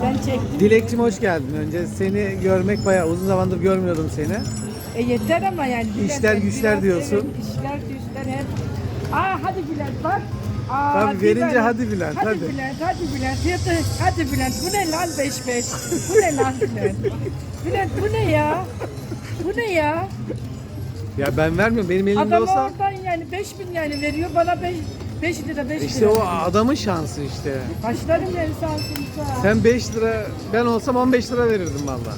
Sen çektin. Dilekçim hoş geldin. Önce seni görmek bayağı uzun zamandır görmüyordum seni. E yeter ama yani. Bülent, İşler yani güçler biraz diyorsun. Evet, işler güçler hep. Aa hadi Bülent bak. Aa, Tabii, verince hadi Bülent, Hadi, hadi. Bülent hadi Bülent. Hadi, hadi Bülent bu ne lan 5 5. Bu ne lan Bülent? Bülent bu ne ya? Bu ne ya? Ya ben vermiyorum. Benim elimde Adam olsa oradan yani 5000 yani veriyor bana 5 5 lira 5 işte lira. o adamın şansı işte. Başlarım yani sansınıza. Sen 5 lira, ben olsam 15 lira verirdim valla.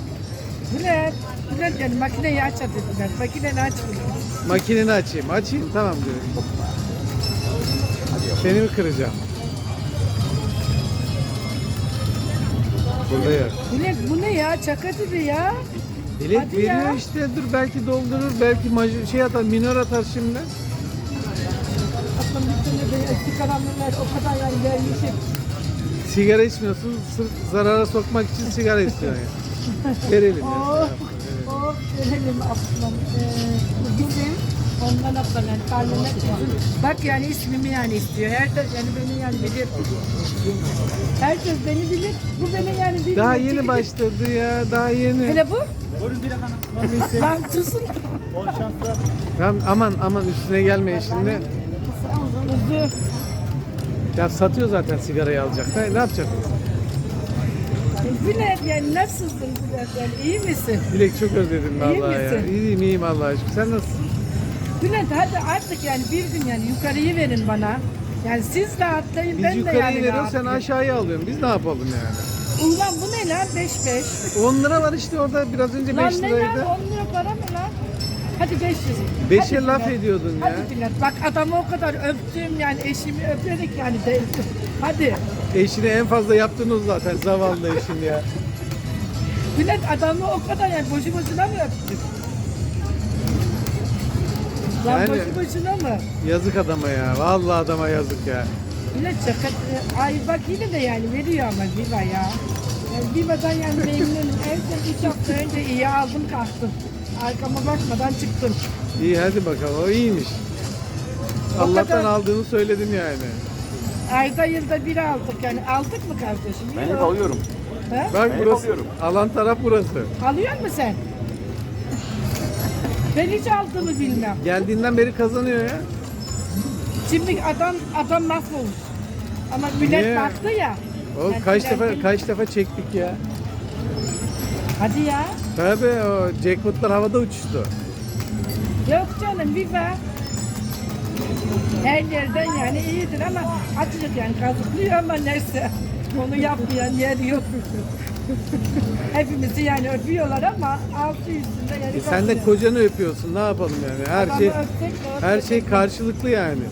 Bülent, Bülent yani makineyi aç hadi Bülent. Makineni aç Bülent. Makineni açayım. Açayım tamam diyorum. Seni mi kıracağım? Burada ya. Bülent bu ne ya? Çaka gibi ya. Bilet Hadi veriyor ya. işte dur belki doldurur belki maj- şey atar minör atar şimdi. Sigaramlar o kadar yani vermişim. Sigara içmiyorsun sırf zarara sokmak için sigara istiyorsun yani. Verelim ya. Oh, oh verelim aslan. Ee, bizim ondan abla yani karnına bizim. Bak yani ismimi yani istiyor. Herkes yani beni yani bilir. Herkes beni bilir. Bu beni yani bilir. Daha Çünkü- yeni başladı ya daha yeni. Hele bu? Lan tuzun. Tamam, aman aman üstüne gelme şimdi. Uzun. Ya satıyor zaten sigarayı alacak. Ne, ne yapacak? Bülent yani nasılsın Bülent yani iyi misin? Dilek çok özledim İyi vallahi ya. misin? İyiyim iyiyim Allah aşkına. Sen nasılsın? Bülent hadi artık yani bir gün yani yukarıyı verin bana. Yani siz rahatlayın Biz ben de yukarıyı yani veriyoruz sen rahatlayayım. aşağıya alıyorsun. Biz ne yapalım yani? Ulan bu ne lan 5-5? 10 lira var işte orada biraz önce 5 Lan ne lan liraydı. 10 lira para mı lan? Hadi 500. Beşe Hadi laf Bülent. ediyordun ya. Hadi Bülent bak adamı o kadar öptüm yani eşimi öperek yani de. Hadi. Eşine en fazla yaptınız zaten zavallı eşin ya. Bülent adamı o kadar yani boşu boşuna mı öptün? Lan Yani- boşu boşuna mı? Yazık adama ya. Vallahi adama yazık ya. Yine şaka. Ay bak yine de yani veriyor ama Viva ya. Yani Viva'dan yani memnunum. Evden 3 hafta önce iyi aldım kalktım. Arkama bakmadan çıktım. İyi hadi bakalım. O iyiymiş. O Allah'tan kadar- aldığını söyledim yani. Ayda yılda bir aldık yani. Aldık mı kardeşim? Ben Yok. hep alıyorum. Ha? Bak Ben burası. alıyorum. Alan taraf burası. Alıyor musun sen? Ben hiç aldığımı bilmem. Geldiğinden beri kazanıyor ya. Şimdi adam adam mahvolmuş. Ama Bülent Niye? baktı ya. O Yani kaç Bülent defa kaç defa çektik ya. Hadi ya. Tabii o jackpotlar havada uçuştu. Yok canım Viva. Her yerden yani iyidir ama açık yani kazıklıyor ama neyse. Onu yapmayan yer yok. Hepimizi yani öpüyorlar ama altı üstünde yani E sen de kocanı öpüyorsun. Ne yapalım yani? Her şey her şey karşılıklı yani.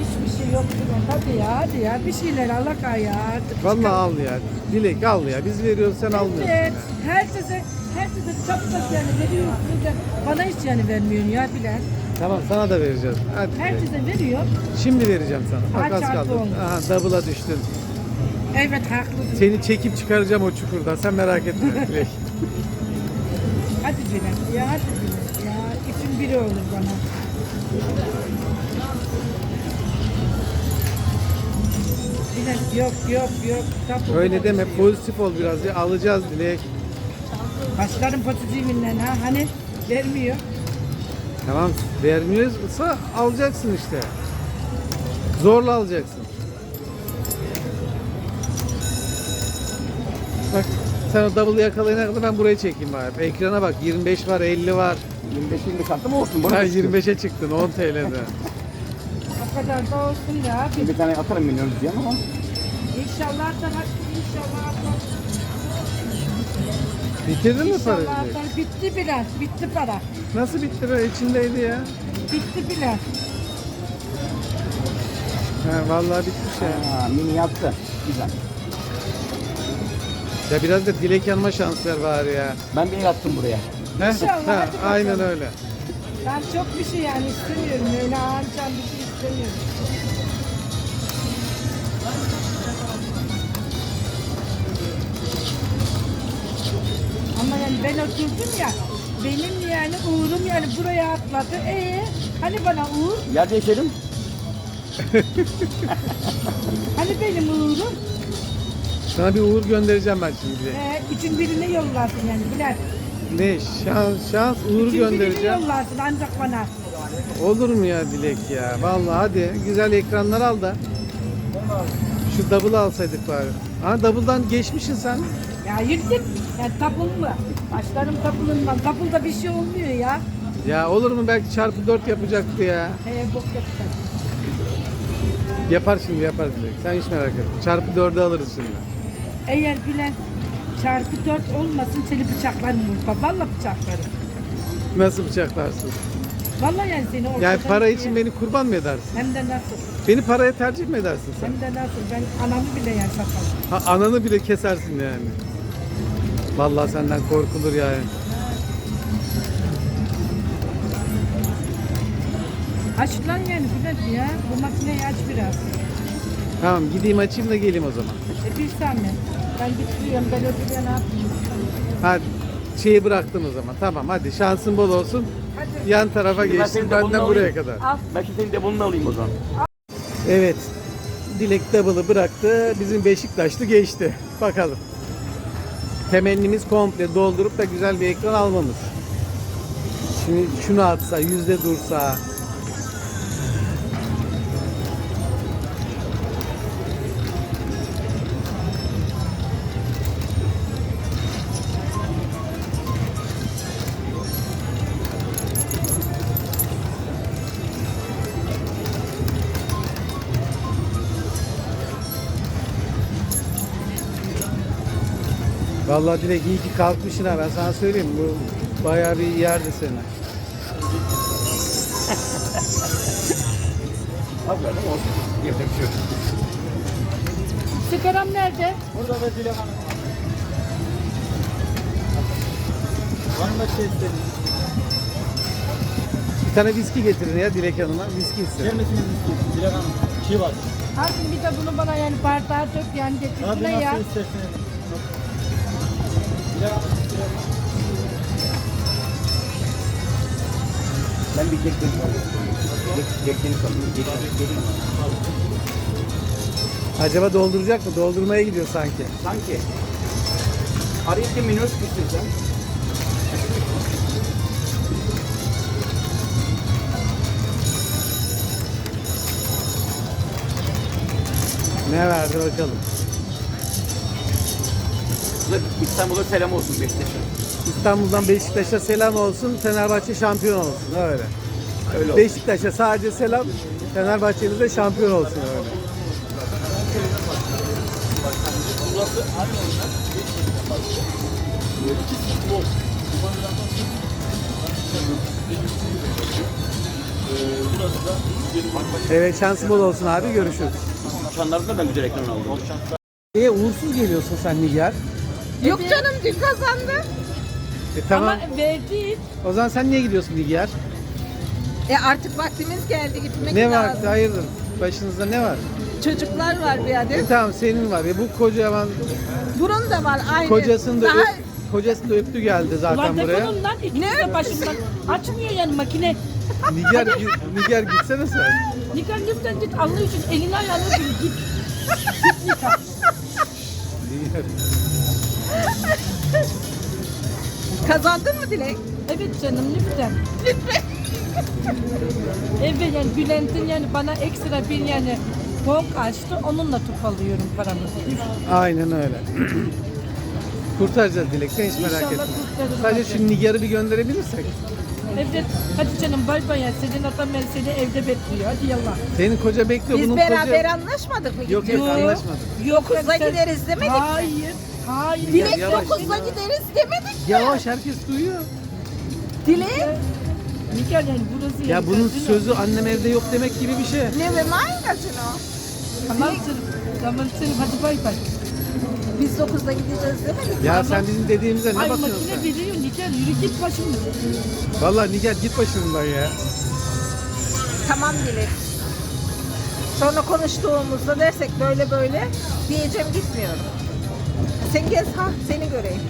Hiçbir şey yok. Bülent. Hadi ya hadi ya bir şeyler Allah ya artık. Vallahi al ya. Dilek al ya. Biz veriyoruz sen almıyorsun. Evet. Herkese herkese çok çok yani veriyorsunuz da bana hiç yani vermiyorsun ya Bülent. Tamam sana da vereceğiz. Hadi. Herkese veriyor. Şimdi vereceğim sana. Bak az kaldı. olmuş. Aha double'a düştün. Evet haklısın. Seni çekip çıkaracağım o çukurdan. Sen merak etme Dilek. Hadi Bülent ya hadi Bülent ya. İçin biri olur bana. Bülent yok yok yok. Tapu Öyle deme. Pozitif ol biraz ya. Alacağız Dilek. Başlarım pozitifinden ha hani vermiyor. Tamam vermiyorsa alacaksın işte. Zorla alacaksın. Bak sen o double'ı yakalayana kadar ben buraya çekeyim bari. Ekrana bak 25 var 50 var. 25 25 attı mı olsun? Bana Sen düştü. 25'e çıktın 10 TL'de. O kadar da olsun ya. Bir tane atarım milyon diyeceğim ama. İnşallah hakkı inşallah atar. Bitirdin mi İnşallah parayı? atar. Bitti Bülent. Bitti para. Nasıl bitti be? İçindeydi ya. Bitti Bülent. Ha, vallahi bitmiş ya. Ha, mini yattı. Güzel. Ya biraz da Dilek yanma şans ver bari ya. Ben bir el attım buraya. Heh? İnşallah, Ha, hadi bakalım. aynen öyle. Ben çok bir şey yani istemiyorum. Öyle ağırcan bir şey istemiyorum. Ben oturdum ya. Benim yani uğurum yani buraya atladı. Ee, hani bana uğur? Yer değişelim. Hani benim uğurum? Sana bir uğur göndereceğim ben şimdi. Ee, üçün birini yollarsın yani Bülent. Ne şans şans uğuru Üçün birini göndereceğim. yollarsın ancak bana. Olur mu ya Dilek ya? Vallahi hadi güzel ekranlar al da. Şu double alsaydık bari. Ha double'dan geçmişsin sen. Ya yürüdüm. Yani tapul mu? Başlarım tapulundan. Tapulda bir şey olmuyor ya. Ya olur mu belki çarpı 4 yapacaktı ya. He bok yapacak. Yapar şimdi yapar Dilek. Sen hiç merak etme. Çarpı 4'ü alırız şimdi. Eğer Bülent çarpı dört olmasın seni bıçaklarım burada. Valla bıçaklarım. Nasıl bıçaklarsın? Valla yani seni ortadan Yani para ikiye- için beni kurban mı edersin? Hem de nasıl? Beni paraya tercih mi edersin sen? Hem de nasıl? Ben anamı bile yer satarım. Ha, ananı bile kesersin yani. Vallahi senden korkulur yani. Aç lan yani Bülent ya. Bu makineyi aç biraz. Tamam gideyim açayım da geleyim o zaman. E bir saniye. Ben bitiriyorum. Ben öbür yana atayım. Ha şeyi bıraktın o zaman. Tamam hadi şansın bol olsun. Hadi. Yan tarafa Şimdi ben geçtim senin de benden bunu buraya alayım. kadar. Al. Ben şimdi senin de bunu alayım o zaman. Evet. Dilek double'ı bıraktı. Bizim Beşiktaşlı geçti. Bakalım. Temennimiz komple doldurup da güzel bir ekran almamız. Şimdi şunu atsa, yüzde dursa. Vallahi Dilek iyi ki kalkmışsın ha ben sana söyleyeyim. Bu bayağı bir yerdi seni. Al verdim olsun. Yapacak bir şey yok. Sigaram nerede? Burada da Dilek Hanım. Var mı şey istedin? Bir tane viski getirin ya Dilek Hanım'a. Viski istedim. Gelmesiniz istiyorsun Dilek Hanım. Çiğ var. Artık bir de bunu bana yani bardağa dök yani Abi getirsene ya. nasıl isterseniz. Ben bir kek. Acaba dolduracak mı? Doldurmaya gidiyor sanki. Sanki. Arayıp da minöz gitsin sen. Ne verdi bakalım. Bu da İstanbul'a selam olsun Beşiktaş'a. İstanbul'dan Beşiktaş'a selam olsun. Fenerbahçe şampiyon olsun. Öyle. Öyle olsun. Beşiktaş'a sadece selam. Fenerbahçe'miz de şampiyon olsun öyle. Evet şansın bol olsun abi görüşürüz. Çanlarda ben güzel ekran aldım. Niye uğursuz geliyorsun sen Nigar? Yok canım dün kazandı. E tamam. Ama verdi. O zaman sen niye gidiyorsun Nigar? E artık vaktimiz geldi gitmek Ne var? lazım. Hayırdır? Başınızda ne var? Çocuklar var bir E adet. tamam senin var. E bu kocaman Bunun da var aynı. kocasını da Daha öp, kocasını da öptü geldi zaten Ulan buraya. defolun lan ikiniz de başımdan. Açmıyor yani makine. Nigar, gi- Nigar gitsene sen. Nikah lütfen git Allah için elini ayağını öpün git. Git. Nigar. kazandın mı Dilek? Evet canım lütfen. Lütfen. Evet yani Bülent'in yani bana ekstra bir yani bok açtı. Onunla top alıyorum paramı. Aynen öyle. Kurtaracağız Dilek sen hiç merak İnşallah etme. Sadece şu Nigar'ı bir gönderebilirsek. Evet. Hadi canım bay bay ya. Senin adam ben seni evde bekliyor. Hadi yallah. Senin koca bekliyor. Biz bunun beraber koca... anlaşmadık mı? Yok yok gideceğiz? anlaşmadık. Dokuzda sen- gideriz demedik mi? Hayır. Hayır. Dilek yavaş. dokuzda gideriz demedik mi? Yavaş herkes duyuyor. Dilek Nikah yani burası Ya bunun sözü annem evde yok demek gibi bir şey. ne ve aynasın o. Tamam canım. Tamam canım hadi bay bay. Biz dokuzda gideceğiz demedik mi? Ya sen bizim dediğimize ne Ay bakıyorsun makine sen? veriyor Nikah yürü git başımdan. Vallahi Nigar git başımdan ya. Tamam Dilek. Sonra konuştuğumuzda dersek böyle böyle diyeceğim gitmiyorum. Sen gez ha seni göreyim.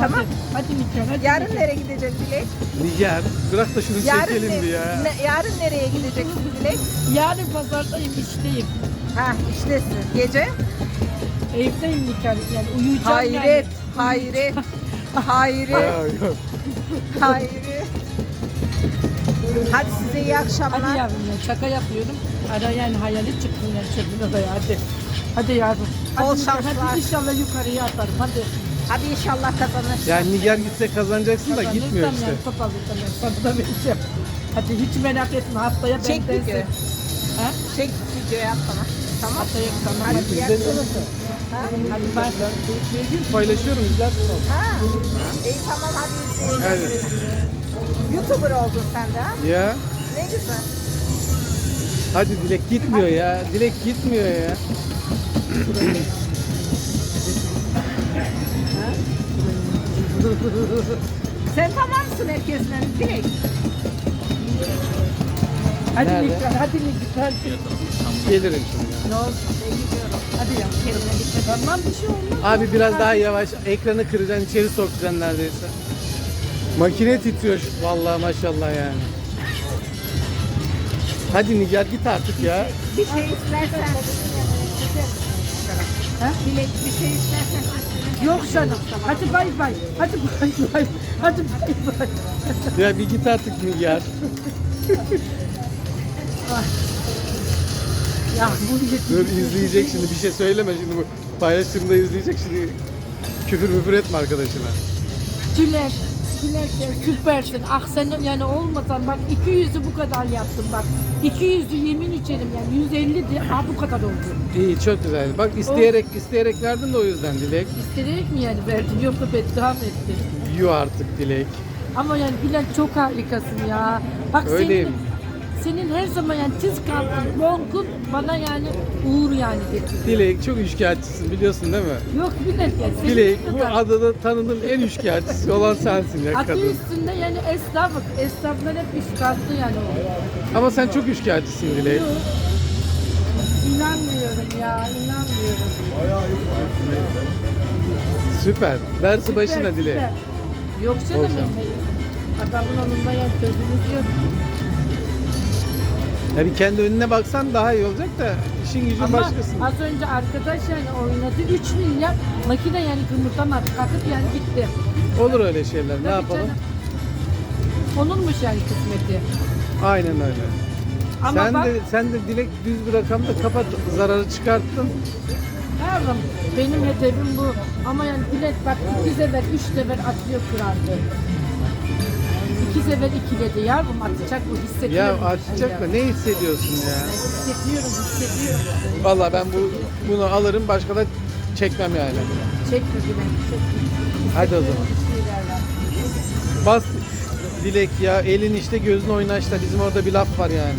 Tamam. Hadi, Nikah hadi. Yarın nereye gideceğiz Dilek? Nigar bırak da şunu Yarın, çekelim ne- bir ya. ne- yarın nereye gideceksin Dilek? Yarın pazardayım işteyim. Ha iştesin. Gece? Evdeyim nikah yani uyuyacağım Hayret, yani. hayret, hayret, Ya, hayret. Hadi size iyi akşamlar. Hadi yavrum ya şaka yapıyorum. Ara yani hayali çıktın yani çöpün odaya hadi. Hadi yavrum. Bol şanslar. Hadi inşallah yukarıya atarım hadi. Hadi inşallah kazanırsın. Yani Niger gitse kazanacaksın da Kazanırsam gitmiyor işte. Yani top alırsam yani sana da vereceğim. Hadi hiç merak etme haftaya Çek bendensin. videoyu. Ha? Çek videoyu at bana. Tamam. Haftaya tamam. Hadi Hadi, iyi akşamlar. Ha? hadi ben. Paylaşıyorum güzel. Ha. İyi tamam hadi izleyelim. Evet. Youtuber oldun sen de ha? Ya Ne güzel. hadi Dilek gitmiyor ya. Dilek gitmiyor ya. Sen tamamsın herkesten direkt. Hadi Nerede? hadi. Hadi. Gelirim şimdi. Ne oldu? Ben gidiyorum. Hadi ya. Kendine gitme. Tamam bir şey olmaz. Abi biraz daha yavaş. Ekranı kıracaksın, içeri sokacaksın neredeyse. Makine titriyor şu- vallahi maşallah yani. Hadi Nigar git artık ya. Bir şey istersen. Dilek bir şey istersen. Yok canım. Hadi bay bay. Hadi bay bay. Hadi bay bay. Ya bir git artık Nigar. Ya bu Dur izleyecek şimdi bir şey söyleme şimdi bu paylaşımda izleyecek şimdi küfür müfür etme arkadaşına. Tülek. Süpersin. Ah sen yani olmasan bak 200'ü bu kadar yaptım bak. 200'ü yemin içerim yani 150 de ah bu kadar oldu. İyi çok güzel. Bak isteyerek isteyerek verdin de o yüzden Dilek. İsteyerek mi yani verdin yoksa beddua mı ettin? Yu artık Dilek. Ama yani Bülent çok harikasın ya. Bak Öyleyim. senin senin her zaman yani tiz kalktın, bonkun bana yani uğur yani getirdin. Dilek çok üçkağıtçısın biliyorsun değil mi? Yok Bülent ya. senin Dilek bu kadar- adada tanıdığım en üçkağıtçısı olan sensin ya Adı kadın. üstünde yani esnaflık. Esnaflar hep üstattı yani o. Ama sen çok üçkağıtçısın Dilek. Yok. İnanmıyorum ya, inanmıyorum. Süper. Dersi başına Dilek. süper. Yok canım. Olsun. Adamın alında yani sözümüz yok. Yani kendi önüne baksan daha iyi olacak da işin gücün Ama az önce arkadaş yani oynadı 3 milyar makine yani kımıldamadı. Kalkıp yani gitti. Olur öyle şeyler. Ne Tabii yapalım? canım. Onunmuş yani kısmeti. Aynen öyle. Ama sen bak de sen de Dilek düz bir rakamda kapat zararı çıkarttın. yavrum benim hedefim bu. Ama yani bilet bak 2 sefer 3 sefer atıyor kırardı. 2 sefer ikiledi yavrum atacak bu Ya hissediyorum. atacak da ne hissediyorsun ya? Hissediyorum hissediyorum. Vallahi ben bu bunu alırım başka da çekmem yani. Çekme çekme. Hadi o zaman. Bas Dilek ya elin işte gözün oynaşta bizim orada bir laf var yani.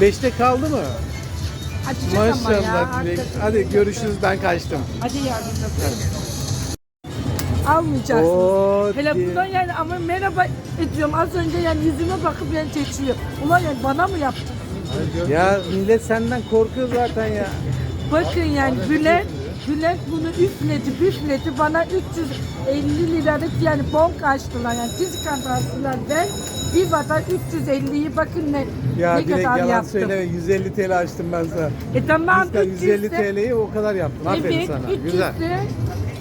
Beşte kaldı mı? Açacak ama ya. Maşallah Dilek. hakikaten. Hadi görüşürüz ben kaçtım. Hadi öpüyorum. Almayacaksın. Oo, Hele diye. buradan yani ama merhaba ediyorum. Az önce yani yüzüme bakıp yani çekiyor. Ulan yani bana mı yaptın? Ya millet senden korkuyor zaten ya. Bakın yani Bülent, Bülent bunu üfledi, büfledi. Bana 350 liralık yani bonk açtılar. Yani diz kazansılar. Ben bir vada 350'yi bakın ne, Ya ne Dilek kadar yalan yaptım. söyleme 150 TL açtım ben sana. E tamam Biz de 150 300 de- TL'yi o kadar yaptım. Aferin Evet, sana. 300 Güzel.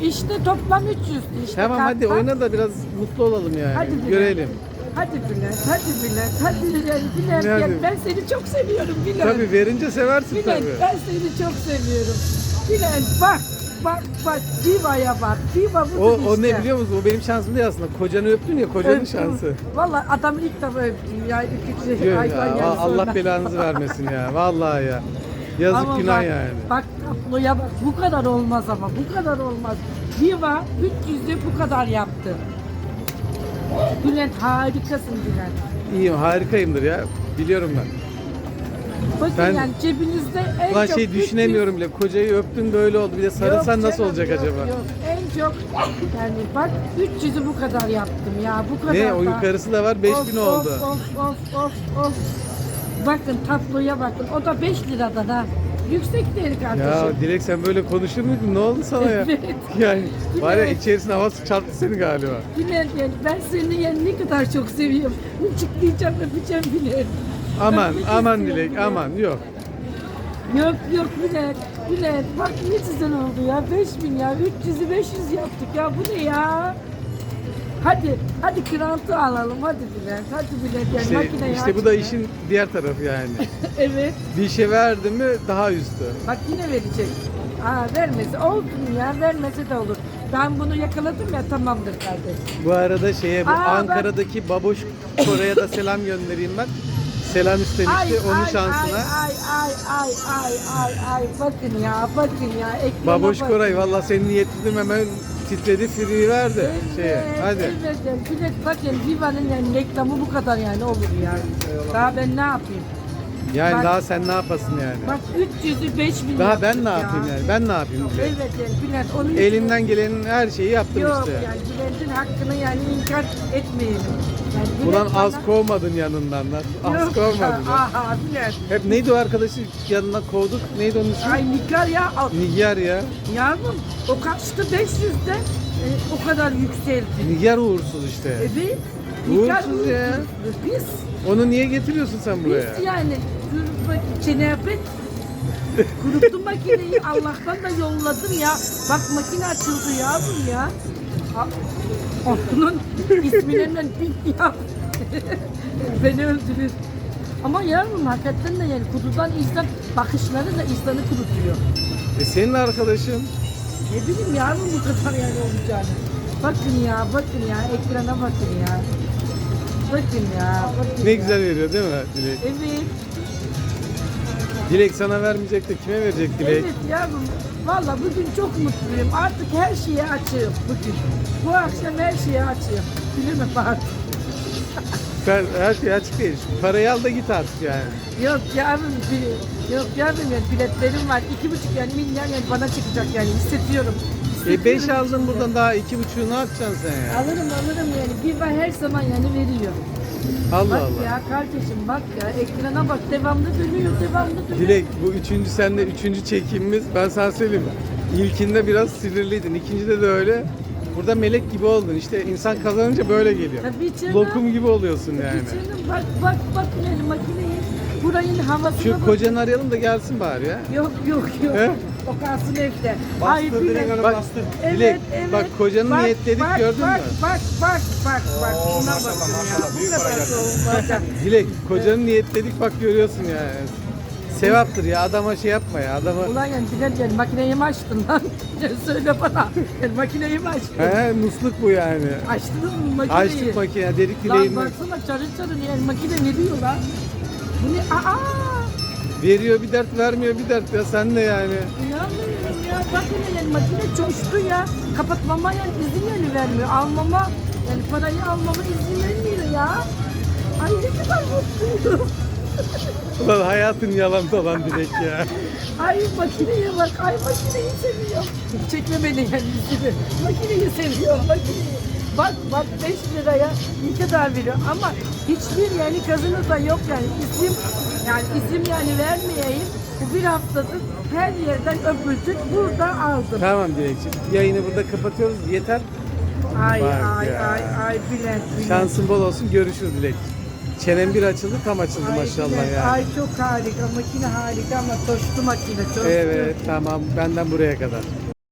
İşte toplam 300 işte. Tamam hadi oyna da biraz mutlu olalım yani. Hadi Bülent. Görelim. Hadi Bülent, hadi Bülent, hadi Bülent, Bülent gel. Ben seni çok seviyorum Bülent. Tabii verince seversin Bülent tabii. ben seni çok seviyorum. Bülent bak, bak bak Diva'ya bak. Diva O, budur o işte. ne biliyor musun? O benim şansım değil aslında. Kocanı öptün ya kocanın Öptüm. şansı. Vallahi adamı ilk defa öptüm ya. İkinci Diyor hayvan ya, yani Allah sonra. belanızı vermesin ya. Vallahi ya. Yazık Ama günah bak, yani. Bak tabloya bak. Bu kadar olmaz ama. Bu kadar olmaz. Diva 300'de bu kadar yaptı. Bülent harikasın Bülent. İyiyim harikayımdır ya. Biliyorum ben. Bakın Ben- yani cebinizde en çok şey 300 düşünemiyorum bile. Kocayı öptün böyle oldu. Bir de sarılsan Yok nasıl olacak yok, acaba? Yok. En çok yani bak 300'ü bu kadar yaptım ya. Bu kadar. Ne o yukarısı da var 5000 Of, oldu. Of of of of. Bakın tabloya bakın. O da 5 liradan ha. Yüksek değil kardeşim. Ya Dilek sen böyle konuşur muydun? Ne oldu sana ya? Evet. Yani var ya Evet. içerisine havası çarptı seni galiba. Yani ben seni yani ne kadar çok seviyorum. Çıklayacağım öpeceğim Bülent. Aman Öpmek aman istiyorum Dilek Bülent. aman yok. Yok yok Bülent. Bülent bak ne güzel oldu ya. 5000 ya. 300'ü 500 yaptık ya. Bu ne ya? Hadi, hadi krantı alalım. Hadi Bülent. Hadi Bülent. Yani İşte, makineyi işte bu da açma. işin diğer tarafı yani. Evet. bir şey verdi mi daha üstü. Bak yine verecek. Aa vermesi olsun ya. Vermese de olur. Ben bunu yakaladım ya tamamdır kardeşim. Bu arada şeye bu Aa, bak- Ankara'daki Baboş Kore'ye da selam göndereyim ben. Selam istemişti onun şansına. Ay ay ay ay ay ay bakın ya bakın ya ekrana Baboş bakın Koray valla senin niyetledim hemen titredi free verdi şeye. Evet, Hadi. Evet, yani bir de bakın Viva'nın yani reklamı bu kadar yani olur yani. Daha ben ne yapayım? Yani Bak- daha sen ne yapasın yani? Bak 300'ü 5000 Daha ben ne ya. yapayım yani? Ben ne yapayım? Evet yani Bülent onun için- Elimden gelenin her şeyi yaptım Yok işte. yani Bülent'in hakkını yani inkar etmeyelim. Yani Bülent Ulan az bana- kovmadın yanından lan. Az Yok, kovmadın. lan. Aha Bülent. Hep neydi o arkadaşı yanına kovduk? Neydi onun ismi? Ay nikar ya. al- Nigar ya. Yavrum o kaçtı 500'de e, o kadar yükseldi. Nigar uğursuz işte. Evet. Uğursuz ya. Biz, Onu niye getiriyorsun sen buraya? biz yani dur bak cenabet kuruttum makineyi Allah'tan da yolladım ya. Bak makine açıldı yavrum ya. A- Onun isminden bir ya. Beni öldürür. Ama yavrum hakikaten de yani kutudan insan bakışları da insanı kurutuyor. E senin arkadaşın. Ne bileyim yavrum bu kadar yani olacağını. Bakın ya, bakın ya, ekrana bakın ya. Bakın ya, bakın Ne ya. güzel veriyor değil mi Dilek? Evet, Dilek sana vermeyecek de kime verecek Dilek? evet yavrum. Valla bugün çok mutluyum. Artık her şeye açığım bugün. Bu akşam her şeye açığım. Bilemem artık. Sen her şey açık değil. Şu Parayı al da git artık yani. Yok yavrum, bil- yok yavrum yani biletlerim var. İki buçuk yani milyar yani bana çıkacak yani hissediyorum. E 5 Hissediyorum. aldın buradan daha iki buçuğu ne yapacaksın sen ya? Alırım alırım yani. Bir var her zaman yani veriyor. Allah Bak Allah. ya kardeşim bak ya ekrana bak devamlı dönüyor devamlı dönüyor. Dilek bu üçüncü sende üçüncü çekimimiz. Ben sana söyleyeyim. İlkinde biraz sinirliydin. İkincide de öyle. Burada melek gibi oldun. İşte insan kazanınca böyle geliyor. Tabii canım. Lokum gibi oluyorsun yani. Canım bak bak bak yani makineyi buranın havasına Şu bak. kocanı arayalım da gelsin bari ya. Yok yok yok. He? O kalsın evde. Bastır de- öyle Bak, bastır. Dilek, bak kocanı Bak, niyetledik bak, gördün bak, mü? Bak bak bak bak Oo, Şuna maşallah, bakın ya. maşallah. Bu Büyük kadar para geldi. Dilek kocanı niyetledik bak görüyorsun yani. Sevaptır ya adama şey yapma ya adama. Ulan yani Bilal yani makineyi mi açtın lan? Söyle bana. Yani makineyi mi açtın? He musluk bu yani. Açtınız mı makineyi? Açtık makine dedik Lan baksana çarın çarın yani makine veriyor lan. Bu ne? Aa! Veriyor bir dert vermiyor bir dert ya sen de yani. İnanmıyorum ya. Bakın yani makine coştu ya. Kapatmama yani izin yani vermiyor. Almama yani parayı almama izin vermiyor ya. Ay ne kadar mutluyum. Ulan hayatın yalan dolan Dilek ya. Ay makineye bak. Ay makineyi seviyorum. Çekme beni yani yüzümü. Makineyi seviyorum makineyi. Bak bak 5 liraya ne kadar veriyor ama hiçbir yani kazanı da yok yani isim yani isim yani vermeyeyim. Bu bir haftadır her yerden öpüldük burada aldım. Tamam Dilekciğim yayını burada kapatıyoruz yeter. Ay Bak ay ya. ay ay Bülent Bülent. Şansın bol olsun görüşürüz Dilek. Çenem bir açıldı tam açıldı Ay maşallah Bülent, ya. Ay çok harika makine harika ama coştu makine coştu. Evet tamam benden buraya kadar.